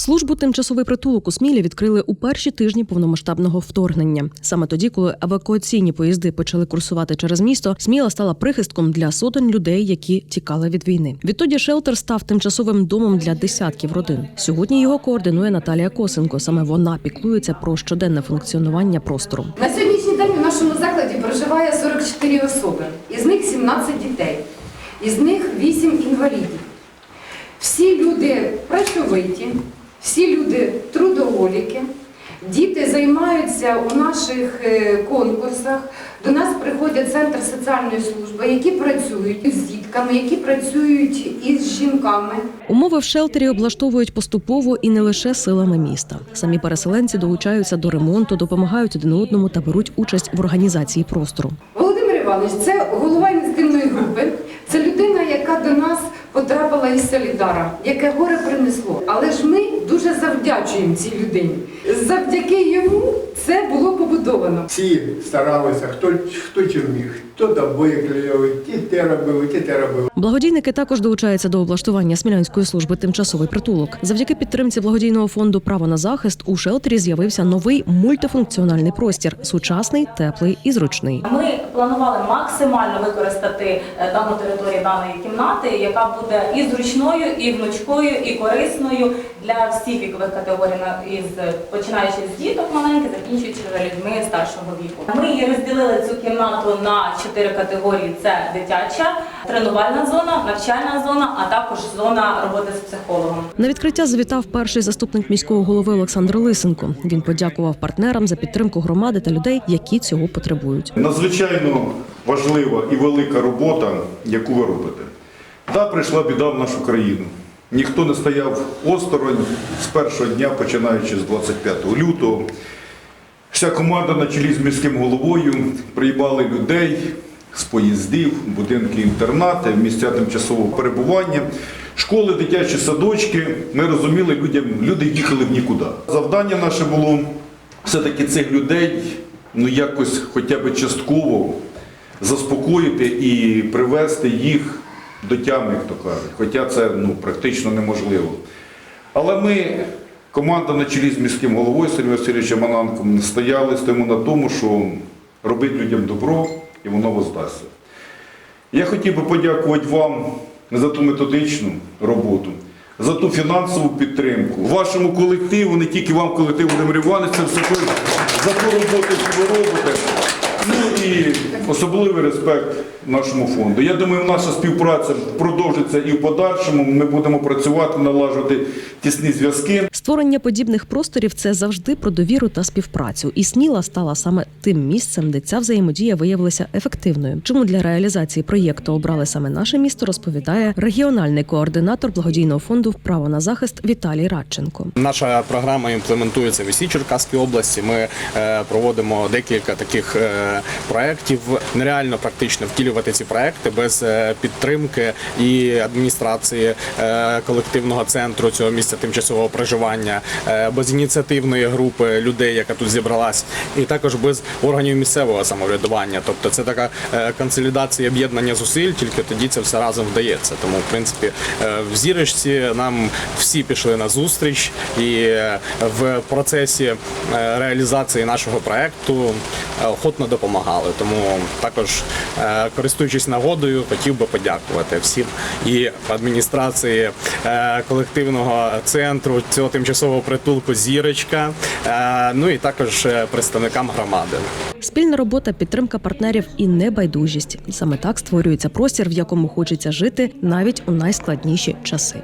Службу тимчасовий притулок у Смілі відкрили у перші тижні повномасштабного вторгнення. Саме тоді, коли евакуаційні поїзди почали курсувати через місто, Сміла стала прихистком для сотень людей, які тікали від війни. Відтоді шелтер став тимчасовим домом для десятків родин. Сьогодні його координує Наталія Косенко. Саме вона піклується про щоденне функціонування простору. На сьогоднішній день у нашому закладі проживає 44 особи, із них 17 дітей, із них 8 інвалідів. Всі люди працьовиті, всі люди трудоголіки. Діти займаються у наших е, конкурсах. До нас приходять центр соціальної служби, які працюють з дітками, які працюють із жінками. Умови в шелтері облаштовують поступово і не лише силами міста. Самі переселенці долучаються до ремонту, допомагають один одному та беруть участь в організації простору. Володимир Іванович, це голова ініціативної групи. Це людина, яка до нас потрапила із Солідара, яке горе принесло. Але ж ми дуже завдячуємо цій людині. Завдяки йому це було побудовано. Всі старалися, хто, хто чим міг, хто добої клеїли, ті те робили, ті те робили. Благодійники також долучаються до облаштування смілянської служби тимчасовий притулок. Завдяки підтримці благодійного фонду Право на захист у шелтері з'явився новий мультифункціональний простір, сучасний, теплий і зручний. Ми планували максимально використати е, дану територію даної кімнати, яка буде і зручною, і гнучкою, і корисною для всіх вікових категорій, на- із починаючи з діток маленьких, закінчуючи вже людьми старшого віку. Ми її розділили цю кімнату на чотири категорії: це дитяча, тренувальна зона, навчальна зона, а також зона роботи з психологом. На відкриття завітав перший заступник міського голови Олександр Лисенко. Він подякував партнерам за підтримку громади та людей, які цього потребують. Надзвичайно важлива і велика робота, яку ви робите. Да, прийшла біда в нашу країну. Ніхто не стояв осторонь з першого дня, починаючи з 25 лютого. Вся команда на чолі з міським головою приймали людей з поїздів, будинки інтернати, місця тимчасового перебування, школи, дитячі садочки. Ми розуміли, людям, люди їхали в нікуди. Завдання наше було все-таки цих людей ну якось хоча б частково заспокоїти і привести їх до тями, як то кажуть. Хоча це ну, практично неможливо. Але ми, команда на чолі з міським головою Сергієм Васильовичем Ананком, стояли, стоїмо на тому, що робити людям добро і воно воздасться. Я хотів би подякувати вам за ту методичну роботу, за ту фінансову підтримку, вашому колективу, не тільки вам, колективу Володимир це все за ту роботу, яку ви робите. Ну і особливий респект нашому фонду. Я думаю, наша співпраця продовжиться і в подальшому. Ми будемо працювати, налажувати тісні зв'язки. Створення подібних просторів це завжди про довіру та співпрацю. І Сміла стала саме тим місцем, де ця взаємодія виявилася ефективною. Чому для реалізації проєкту обрали саме наше місто, розповідає регіональний координатор благодійного фонду Право на захист Віталій Радченко. Наша програма імплементується в усій Черкаській області. Ми е, проводимо декілька таких е, проєктів. Нереально практично втілювати ці проекти без е, підтримки і адміністрації е, колективного центру цього місця тимчасового проживання, е, без ініціативної групи людей, яка тут зібралась, і також без органів місцевого самоврядування. Тобто це така консолідація об'єднання зусиль, тільки тоді це все разом вдається. Тому, в принципі, в зірочці нам всі пішли на зустріч, і в процесі реалізації нашого проекту охотно допомагали. Тому також, е, користуючись нагодою, хотів би подякувати всім і адміністрації е, колективного центру цього тимчасового притулку Зірочка, е, ну і також представникам громади. Спільна робота, підтримка партнерів і небайдужість. Саме так створюється простір, в якому хочеться жити навіть у найскладніші часи.